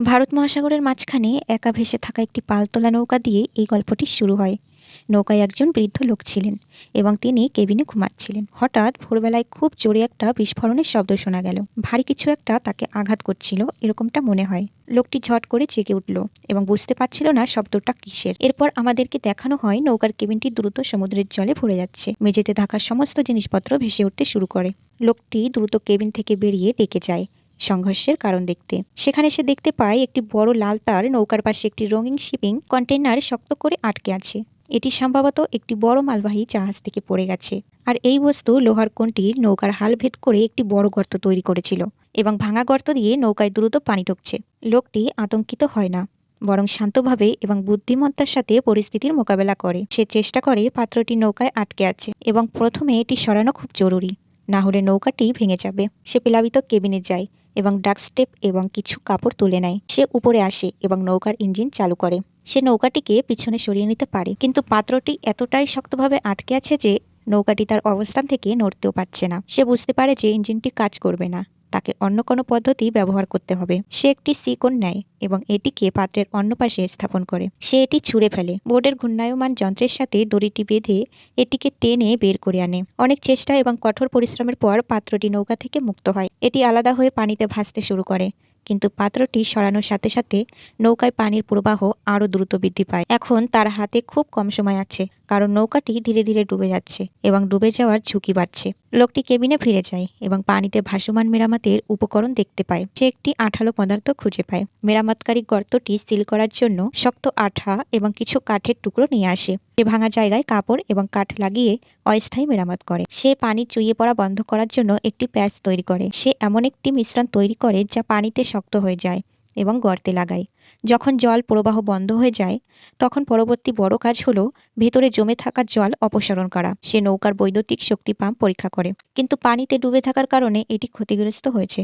ভারত মহাসাগরের মাঝখানে একা ভেসে থাকা একটি পালতোলা নৌকা দিয়ে এই গল্পটি শুরু হয়। নৌকায় একজন বৃদ্ধ লোক ছিলেন এবং তিনি কেবিনে ঘুমাচ্ছিলেন। হঠাৎ ভোরবেলায় খুব জোরে একটা বিস্ফোরণের শব্দ শোনা গেল। ভারী কিছু একটা তাকে আঘাত করছিল, এরকমটা মনে হয়। লোকটি ঝট করে জেগে উঠল এবং বুঝতে পারছিল না শব্দটা কিসের। এরপর আমাদেরকে দেখানো হয় নৌকার কেবিনটি দ্রুত সমুদ্রের জলে ভরে যাচ্ছে। মেঝেতে থাকা সমস্ত জিনিসপত্র ভেসে উঠতে শুরু করে। লোকটি দ্রুত কেবিন থেকে বেরিয়ে ডেকে যায়। সংঘর্ষের কারণ দেখতে। সেখানে সে দেখতে পায় একটি বড় লাল তার নৌকার পাশে একটি রঙিন শিপিং কন্টেইনার শক্ত করে আটকে আছে। এটি সম্ভবত একটি বড় মালবাহী জাহাজ থেকে পড়ে গেছে। আর এই বস্তু লোহার কোনটি নৌকার হাল ভেদ করে একটি বড় গর্ত তৈরি করেছিল এবং ভাঙা গর্ত দিয়ে নৌকায় দ্রুত পানি ঢুকছে। লোকটি আতঙ্কিত হয় না, বরং শান্তভাবে এবং বুদ্ধিমত্তার সাথে পরিস্থিতির মোকাবেলা করে। সে চেষ্টা করে পাত্রটি নৌকায় আটকে আছে এবং প্রথমে এটি সরানো খুব জরুরি, না হলে নৌকাটি ভেঙে যাবে। সে প্লাবিত কেবিনে যায় এবং ডাক স্টেপ এবং কিছু কাপড় তুলে নেয়। সে উপরে আসে এবং নৌকার ইঞ্জিন চালু করে। সে নৌকাটিকে পিছনে সরিয়ে নিতে পারে। কিন্তু পাত্রটি এতটাই শক্তভাবে আটকে আছে যে নৌকাটি তার অবস্থান থেকে নড়তেও পারছে না। সে বুঝতে পারে যে ইঞ্জিনটি কাজ করবে না। তাকে অন্য কোনো পদ্ধতি ব্যবহার করতে হবে। সে একটি সিকোন নেয় এবং এটিকে পাত্রের অন্য পাশে স্থাপন করে। সে এটি ছুঁড়ে ফেলে। বোর্ডের ঘূর্ণায়মান যন্ত্রের সাথে দড়িটি বেঁধে এটিকে টেনে বের করে আনে। অনেক চেষ্টা এবং কঠোর পরিশ্রমের পর পাত্রটি নৌকা থেকে মুক্ত হয়। এটি আলাদা হয়ে পানিতে ভাসতে শুরু করে, কিন্তু পাত্রটি সরানোর সাথে সাথে নৌকায় পানির প্রবাহ আরও দ্রুত বৃদ্ধি পায়। এখন তার হাতে খুব কম সময় আছে। কারণ নৌকাটি ধীরে ধীরে ডুবে যাচ্ছে এবং ডুবে যাওয়ার ঝুঁকি বাড়ছে। লোকটি কেবিনে ফিরে যায় এবং পানিতে ভাসমান মেরামতের উপকরণ দেখতে পায়। সে একটি আঠালো পদার্থ খুঁজে পায়। মেরামতকারী গর্তটি সিল করার জন্য শক্ত আঠা এবং কিছু কাঠের টুকরো নিয়ে আসে। সে ভাঙা জায়গায় কাপড় এবং কাঠ লাগিয়ে অস্থায়ী মেরামত করে। সে পানি চুইয়ে পড়া বন্ধ করার জন্য একটি প্যাচ তৈরি করে। সে এমন একটি মিশ্রণ তৈরি করে যা পানিতে শক্ত হয়ে যায়। এবং গর্তে লাগাই। যখন জল প্রবাহ বন্ধ হয়ে যায়, তখন পরবর্তী বড় কাজ হলো ভেতরে জমে থাকা জল অপসারণ করা। সে নৌকার বৈদ্যুতিক শক্তি পাম্প পরীক্ষা করে। কিন্তু পানিতে ডুবে থাকার কারণে এটি ক্ষতিগ্রস্ত হয়েছে।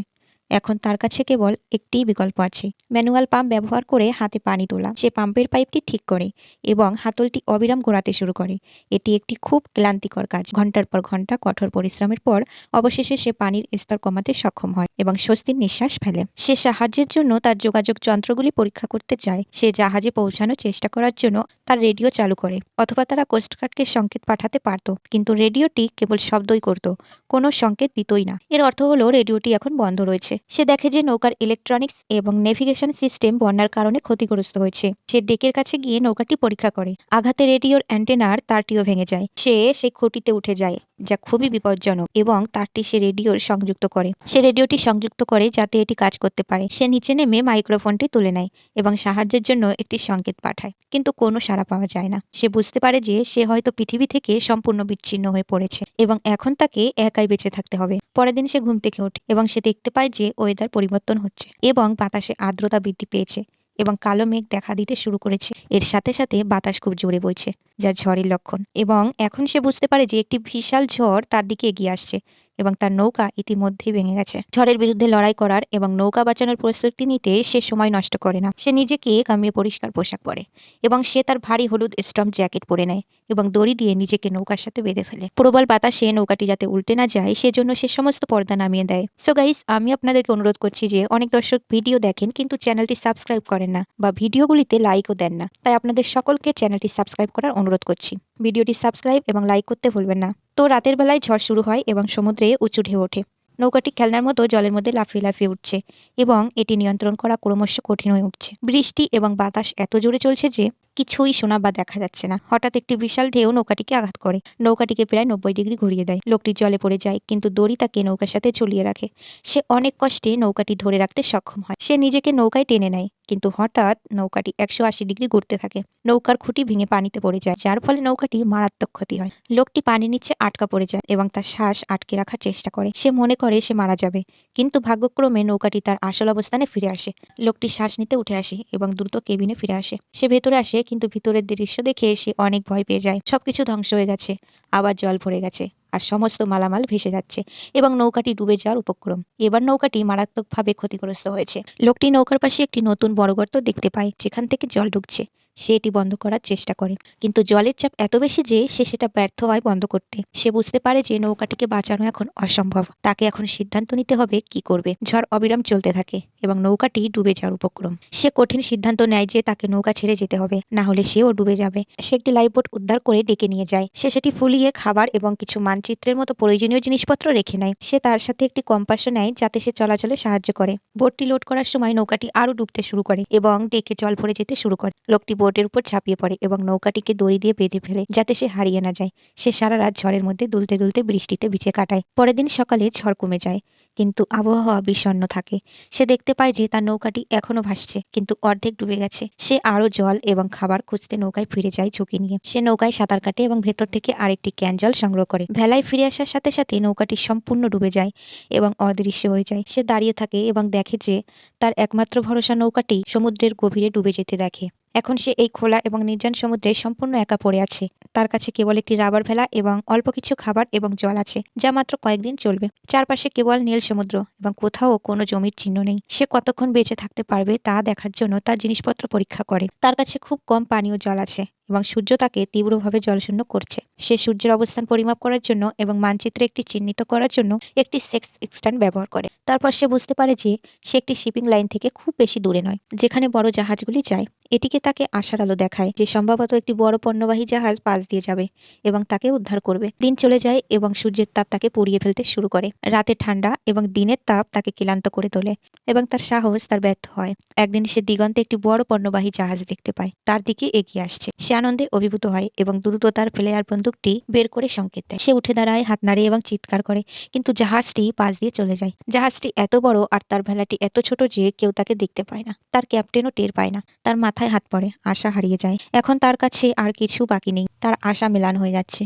এখন তার কাছে কেবল একটিই বিকল্প আছে। ম্যানুয়াল পাম্প ব্যবহার করে হাতে পানি তোলা। সে পাম্পের পাইপটি ঠিক করে এবং হাতলটি অবিরাম ঘোরাতে শুরু করে। এটি একটি খুব ক্লান্তিকর কাজ। ঘণ্টার পর ঘণ্টা কঠোর পরিশ্রমের পর অবশেষে সে পানির স্তর কমাতে সক্ষম হয় এবং স্বস্তির নিঃশ্বাস ফেলে। সে সাহায্যের জন্য তার যোগাযোগ যন্ত্রগুলি পরীক্ষা করতে যায় সে জাহাজে পৌঁছানোর চেষ্টা করার জন্য তার রেডিও চালু করে অথবা তারা কোস্টগার্ডকে সংকেত পাঠাতে পারত। কিন্তু রেডিওটি কেবল শব্দই করত, কোনো সংকেত দিতই না। এর অর্থ হলো রেডিওটি এখন বন্ধ রয়েছে। সে দেখে যে নৌকার ইলেকট্রনিক্স এবং নেভিগেশন সিস্টেম বন্যার কারণে ক্ষতিগ্রস্ত হয়েছে। সে ডেকের কাছে গিয়ে নৌকাটি পরীক্ষা করে। আঘাতে রেডিওর অ্যান্টেনার তারটিও ভেঙে যায়। সে সেই খুঁটিতে উঠে যায়, যা খুবই বিপজ্জনক এবং তারটি সে রেডিওর সংযুক্ত করে। সে রেডিওটি সংযুক্ত করে যাতে এটি কাজ করতে পারে। সে নিচে নেমে মাইক্রোফোনটি তুলে নেয় এবং সাহায্যের জন্য একটি সংকেত পাঠায়, কিন্তু কোনো সাড়া পাওয়া যায় না। সে বুঝতে পারে যে সে হয়তো পৃথিবী থেকে সম্পূর্ণ বিচ্ছিন্ন হয়ে পড়েছে এবং এখন তাকে একাই বেঁচে থাকতে হবে। পরের দিন সে ঘুম থেকে ওঠে এবং সে দেখতে পায় যে ওয়েদার পরিবর্তন হচ্ছে এবং বাতাসে আর্দ্রতা বৃদ্ধি পেয়েছে এবং কালো মেঘ দেখা দিতে শুরু করেছে। এর সাথে সাথে বাতাস খুব জোরে বইছে, যা ঝড়ের লক্ষণ। এবং এখন সে বুঝতে পারে যে একটি বিশাল ঝড় তার দিকে এগিয়ে আসছে। এবং তার নৌকা ইতিমধ্যেই ভেঙে গেছে। ঝড়ের বিরুদ্ধে লড়াই করার এবং নৌকা বাঁচানোর প্রস্তুতি নিতে সে সময় নষ্ট করে না। সে নিজেকে কামিয়ে পরিষ্কার পোশাক পরে এবং সে তার ভারী হলুদ স্ট্রম জ্যাকেট পরে নেয় এবং দড়ি দিয়ে নিজেকে নৌকার সাথে বেঁধে ফেলে। প্রবল বাতাসে নৌকাটি যাতে উল্টে না যায়, সেজন্য সে সমস্ত পর্দা নামিয়ে দেয়। সো গাইস আমি আপনাদেরকে অনুরোধ করছি যে অনেক দর্শক ভিডিও দেখেন কিন্তু চ্যানেলটি সাবস্ক্রাইব করেন না বা ভিডিওগুলিতে লাইকও দেন না। তাই আপনাদের সকলকে চ্যানেলটি সাবস্ক্রাইব করার অনুরোধ করছি। ভিডিওটি সাবস্ক্রাইব এবং লাইক করতে ভুলবেন না। তো রাতের বেলায় ঝড় শুরু হয় এবং সমুদ্রে উঁচু ঢেউ ওঠে। নৌকাটি খেলনার মতো জলের মধ্যে লাফিয়ে লাফিয়ে উঠছে এবং এটি নিয়ন্ত্রণ করা ক্রমশ কঠিন হয়ে উঠছে। বৃষ্টি এবং বাতাস এত জোরে চলছে যে কিছুই শোনা বা দেখা যাচ্ছে না। হঠাৎ একটি বিশাল ঢেউ নৌকাটিকে আঘাত করে। নৌকাটিকে প্রায় নব্বই ডিগ্রি ঘুরিয়ে দেয়। লোকটি জলে পড়ে যায়, কিন্তু দড়ি তাকে নৌকার সাথে ঝুলিয়ে রাখে। সে অনেক কষ্টে নৌকাটি ধরে রাখতে সক্ষম হয়। সে নিজেকে নৌকায় টেনে নেয়, কিন্তু হঠাৎ নৌকাটি একশো আশি ডিগ্রি ঘুরতে থাকে। নৌকার খুঁটি ভেঙে পানিতে পড়ে যায়, যার ফলে নৌকাটি মারাত্মক ক্ষতি হয়। লোকটি পানির নিচে আটকা পড়ে যায় এবং তার শ্বাস আটকে রাখার চেষ্টা করে। সে মনে করে সে মারা যাবে, কিন্তু ভাগ্যক্রমে নৌকাটি তার আসল অবস্থানে ফিরে আসে। লোকটি শ্বাস নিতে উঠে আসে এবং দ্রুত কেবিনে ফিরে আসে। সে ভেতরে আসে কিন্তু ভিতরের দৃশ্য দেখে সে অনেক ভয় পেয়ে যায়। সবকিছু ধ্বংস হয়ে গেছে। আবার জল ভরে গেছে। আর সমস্ত মালামাল ভেসে যাচ্ছে এবং নৌকাটি ডুবে যাওয়ার উপক্রম। এবার নৌকাটি মারাত্মকভাবে ক্ষতিগ্রস্ত হয়েছে। লোকটি নৌকার পাশে একটি নতুন বড় গর্ত দেখতে পায়, যেখান থেকে জল ঢুকছে। সে এটি বন্ধ করার চেষ্টা করে। কিন্তু জলের চাপ এত বেশি যে সে সেটা ব্যর্থ হয় বন্ধ করতে। সে বুঝতে পারে যে নৌকাটিকে বাঁচানো এখন অসম্ভব। তাকে এখন সিদ্ধান্ত নিতে হবে কি করবে। ঝড় অবিরাম চলতে থাকে এবং নৌকাটি ডুবে যাওয়ার উপক্রম। সে কঠিন সিদ্ধান্ত নেয় যে তাকে নৌকা ছেড়ে যেতে হবে, না হলে সেও ডুবে যাবে। সে একটি লাইফবোট উদ্ধার করে ডেকে নিয়ে যায়। সে সেটি ফুলিয়ে খাবার এবং কিছু মানচিত্রের মতো প্রয়োজনীয় জিনিসপত্র রেখে নেয়। সে তার সাথে একটি কম্পাসও নেয়, যাতে সে চলাচলে সাহায্য করে। বোটটি লোড করার সময় নৌকাটি আরও ডুবতে শুরু করে এবং ডেকে জল ভরে যেতে শুরু করে। লোকটি বোটের উপর ঝাঁপিয়ে পড়ে এবং নৌকাটিকে দড়ি দিয়ে বেঁধে ফেলে, যাতে সে হারিয়ে না যায়। সে সারা রাত ঝড়ের মধ্যে দুলতে দুলতে বৃষ্টিতে ভিজে কাটায়। পরের দিন সকালে ঝড় কমে যায়, কিন্তু আবহাওয়া বিষণ্ণ থাকে। সে দেখতে পায় যে তার নৌকাটি এখনও ভাসছে, কিন্তু অর্ধেক ডুবে গেছে। সে আরও জল এবং খাবার খুঁজতে নৌকায় ফিরে যায় ঝুঁকি নিয়ে। সে নৌকায় সাঁতার কাটে এবং ভেতর থেকে আরেকটি ক্যান জল সংগ্রহ করে। ভেলায় ফিরে আসার সাথে সাথে নৌকাটি সম্পূর্ণ ডুবে যায় এবং অদৃশ্য হয়ে যায়। সে দাঁড়িয়ে থাকে এবং দেখে যে তার একমাত্র ভরসা নৌকাটি সমুদ্রের গভীরে ডুবে যেতে দেখে। এখন সে এই খোলা এবং নির্জন সমুদ্রে সম্পূর্ণ একা পড়ে আছে। তার কাছে কেবল একটি রাবার ভেলা এবং অল্প কিছু খাবার এবং জল আছে, যা মাত্র কয়েকদিন চলবে। চারপাশে কেবল নীল সমুদ্র এবং কোথাও কোনো জমির চিহ্ন নেই। সে কতক্ষণ বেঁচে থাকতে পারবে তা দেখার জন্য তার জিনিসপত্র পরীক্ষা করে। তার কাছে খুব কম পানীয় জল আছে। এবং সূর্য তাকে তীব্রভাবে জলশূন্য করছে। সে সূর্যের অবস্থান পরিমাপ করার জন্য এবং মানচিত্রে একটি চিহ্নিত করার জন্য একটি সেক্স এক্সট্যান্ড ব্যবহার করে। তারপর সে বুঝতে পারে যে সে একটি শিপিং লাইন থেকে খুব বেশি দূরে নয়, যেখানে বড় জাহাজগুলি যায়। এটিকে তাকে আশার আলো দেখায়, যে সম্ভবত একটি বড় পণ্যবাহী জাহাজ পাশ দিয়ে যাবে এবং তাকে উদ্ধার করবে। দিন চলে যায় এবং সূর্যের তাপ তাকে পুড়িয়ে ফেলতে শুরু করে। রাতে ঠান্ডা এবং দিনের তাপ তাকে ক্লান্ত করে তোলে এবং তার সাহস তার ব্যর্থ হয়। একদিন সে দিগন্তে একটি বড় পণ্যবাহী জাহাজ দেখতে পায়, তার দিকে এগিয়ে আসছে। সে আনন্দে অভিভূত হয় এবং দ্রুত তার ফ্লেয়ার বন্দুকটি বের করে সংকেত দেয়। সে উঠে দাঁড়ায়, হাত নাড়ে এবং চিৎকার করে, কিন্তু জাহাজটি পাশ দিয়ে চলে যায়। জাহাজটি এত বড় আর তার ভেলাটি এত ছোট যে কেউ তাকে দেখতে পায় না। তার ক্যাপ্টেনও টের পায় না। তার মাথায় হাত পড়ে, আশা হারিয়ে যায়। এখন তার কাছে আর কিছু বাকি নেই। তার আশা মেলান হয়ে যাচ্ছে।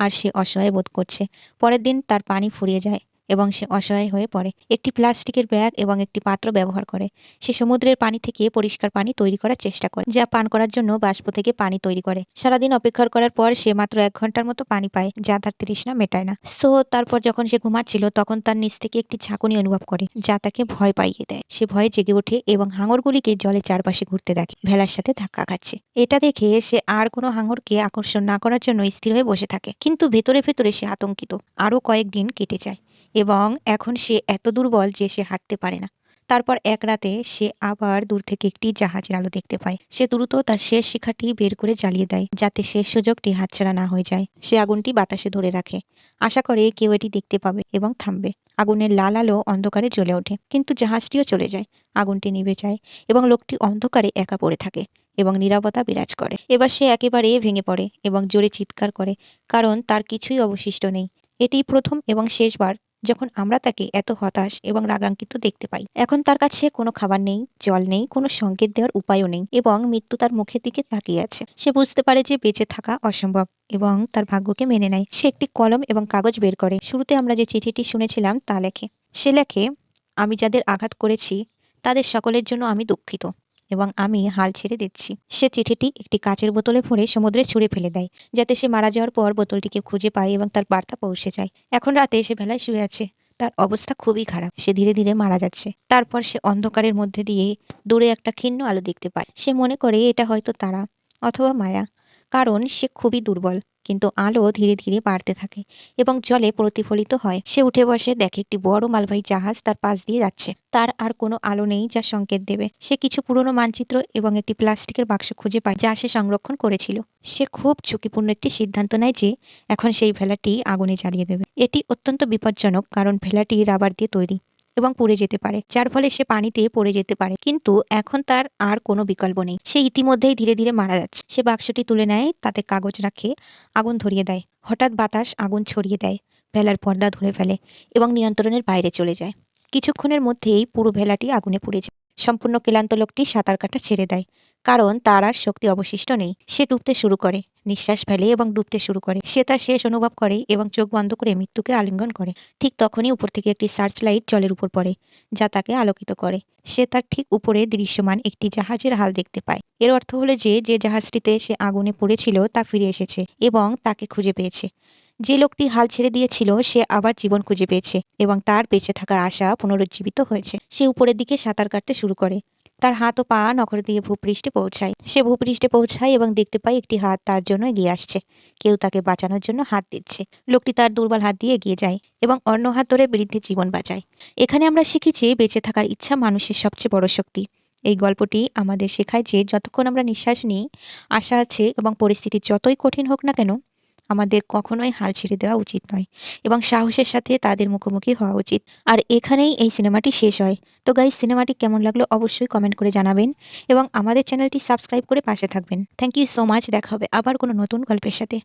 আর সে অসহায় বোধ করছে। পরের দিন তার পানি ফুরিয়ে যায়। এবং সে অসহায় হয়ে পড়ে। একটি প্লাস্টিকের ব্যাগ এবং একটি পাত্র ব্যবহার করে। সে সমুদ্রের পানি থেকে পরিষ্কার পানি তৈরি করার চেষ্টা করে, যা পান করার জন্য বাষ্প থেকে পানি তৈরি করে। সারাদিন অপেক্ষা করার পর সে মাত্র এক ঘণ্টার মতো পানি পায়, যা তার তৃষ্ণা মেটায় না। সো তারপর যখন সে ঘুমাচ্ছিল, তখন তার নিচ থেকে একটি ঝাঁকুনি অনুভব করে, যা তাকে ভয় পাইয়ে দেয়। সে ভয়ে জেগে ওঠে এবং হাঙরগুলিকে জলের চারপাশে ঘুরতে দেখে, ভেলার সাথে ধাক্কা খাচ্ছে। এটা দেখে সে আর কোনো হাঙরকে আকর্ষণ না করার জন্য স্থির হয়ে বসে থাকে। কিন্তু ভেতরে ভেতরে সে আতঙ্কিত। আরও কয়েকদিন কেটে যায়। এবং এখন সে এত দুর্বল যে সে হাঁটতে পারে না। তারপর এক রাতে সে আবার দূর থেকে একটি জাহাজের আলো দেখতে পায়। সে দ্রুত তার শেষ শিখাটি বের করে জ্বালিয়ে দেয়, যাতে শেষ সুযোগটি হাতছাড়া না হয়ে যায়। সে আগুনটি বাতাসে ধরে রাখে। আশা করে কেউ এটি দেখতে পাবে এবং থামবে। আগুনের লাল আলো অন্ধকারে জ্বলে ওঠে, কিন্তু জাহাজটিও চলে যায়। আগুনটি নিভে যায় এবং লোকটি অন্ধকারে একা পড়ে থাকে এবং নীরবতা বিরাজ করে। এবার সে একেবারে ভেঙে পড়ে এবং জোরে চিৎকার করে, কারণ তার কিছুই অবশিষ্ট নেই। এটি প্রথম এবং শেষবার যখন আমরা তাকে এত হতাশ এবং রাগাঙ্কিত দেখতে পাই। এখন তার কাছে কোনো খাবার নেই, জল নেই, কোনো সংকেত দেওয়ার উপায়ও নেই এবং মৃত্যু তার মুখের দিকে তাকিয়ে আছে। সে বুঝতে পারে যে বেঁচে থাকা অসম্ভব এবং তার ভাগ্যকে মেনে নেয়। সে একটি কলম এবং কাগজ বের করে। শুরুতে আমরা যে চিঠিটি শুনেছিলাম তা লেখে। সে লেখে, আমি যাদের আঘাত করেছি, তাদের সকলের জন্য আমি দুঃখিত। এবং আমি হাল ছেড়ে দিচ্ছি। সে চিঠিটি একটি কাচের বোতলে ভরে সমুদ্রে ছুঁড়ে ফেলে দেয়, যাতে সে মারা যাওয়ার পর বোতলটিকে খুঁজে পায় এবং তার বার্তা পৌঁছে যায়। এখন রাতে এসে ভেলায় শুয়ে আছে। তার অবস্থা খুবই খারাপ। সে ধীরে ধীরে মারা যাচ্ছে। তারপর সে অন্ধকারের মধ্যে দিয়ে দূরে একটা ক্ষীণ আলো দেখতে পায়। সে মনে করে, এটা হয়তো তারা অথবা মায়া। কারণ সে খুবই দুর্বল, কিন্তু আলো ধীরে ধীরে বাড়তে থাকে এবং জলে প্রতিফলিত হয়। সে উঠে বসে দেখে একটি বড় মালবাহী জাহাজ তার পাশ দিয়ে যাচ্ছে। তার আর কোনো আলো নেই যা সংকেত দেবে। সে কিছু পুরনো মানচিত্র এবং একটি প্লাস্টিকের বাক্স খুঁজে পায় যা সে সংরক্ষণ করেছিল। সে খুব ঝুঁকিপূর্ণ একটি সিদ্ধান্ত নেয় যে এখন সেই ভেলাটি আগুনে জ্বালিয়ে দেবে। এটি অত্যন্ত বিপজ্জনক, কারণ ভেলাটি রাবার দিয়ে তৈরি। এবং পড়ে যেতে পারে, যার ফলে সে পানিতে পড়ে যেতে পারে। কিন্তু এখন তার আর কোনো বিকল্প নেই। সে ইতিমধ্যেই ধীরে ধীরে মারা যাচ্ছে। সে বাক্সটি তুলে নেয়, তাতে কাগজ রাখে, আগুন ধরিয়ে দেয়। হঠাৎ বাতাস আগুন ছড়িয়ে দেয়, ভেলার পর্দা ধরে ফেলে এবং নিয়ন্ত্রণের বাইরে চলে যায়। কিছুক্ষণের মধ্যেই পুরো ভেলাটি আগুনে পুড়ে যায়। সম্পূর্ণ ক্লান্ত লোকটি সাঁতার কাটা ছেড়ে দেয়, কারণ তার আর শক্তি অবশিষ্ট নেই। সে ডুবতে শুরু করে, নিঃশ্বাস ফেলে এবং ডুবতে শুরু করে। সে তার শেষ অনুভব করে এবং চোখ বন্ধ করে মৃত্যুকে আলিঙ্গন করে। ঠিক তখনই উপর থেকে একটি সার্চ লাইট জলের উপর পড়ে, যা তাকে আলোকিত করে। সে তার ঠিক উপরে দৃশ্যমান একটি জাহাজের হাল দেখতে পায়। এর অর্থ হলো যে যে জাহাজটিতে সে আগুনে পড়েছিল তা ফিরে এসেছে এবং তাকে খুঁজে পেয়েছে। যে লোকটি হাল ছেড়ে দিয়েছিল, সে আবার জীবন খুঁজে পেয়েছে এবং তার বেঁচে থাকার আশা পুনরুজ্জীবিত হয়েছে। সে উপরের দিকে সাঁতার কাটতে শুরু করে। তার হাত ও পা নখর দিয়ে ভূপৃষ্ঠে পৌঁছায়। সে ভূপৃষ্ঠে পৌঁছায় এবং দেখতে পায় একটি হাত তার জন্য এগিয়ে আসছে। কেউ তাকে বাঁচানোর জন্য হাত দিচ্ছে। লোকটি তার দুর্বল হাত দিয়ে এগিয়ে যায় এবং অন্য হাত ধরে বৃদ্ধের জীবন বাঁচায়। এখানে আমরা শিখেছি বেঁচে থাকার ইচ্ছা মানুষের সবচেয়ে বড় শক্তি। এই গল্পটি আমাদের শেখায় যে যতক্ষণ আমরা নিঃশ্বাস নিই, আশা আছে এবং পরিস্থিতি যতই কঠিন হোক না কেন আমাদের কখনোই হাল ছেড়ে দেওয়া উচিত নয় এবং সাহসের সাথে তাদের মুখোমুখি হওয়া উচিত। আর এখানেই এই সিনেমাটি শেষ হয়। তো গাই সিনেমাটি কেমন লাগল অবশ্যই কমেন্ট করে জানাবেন এবং আমাদের চ্যানেলটি সাবস্ক্রাইব করে পাশে থাকবেন। থ্যাংক ইউ সো মাচ দেখা হবে আবার কোনো নতুন গল্পের সাথে।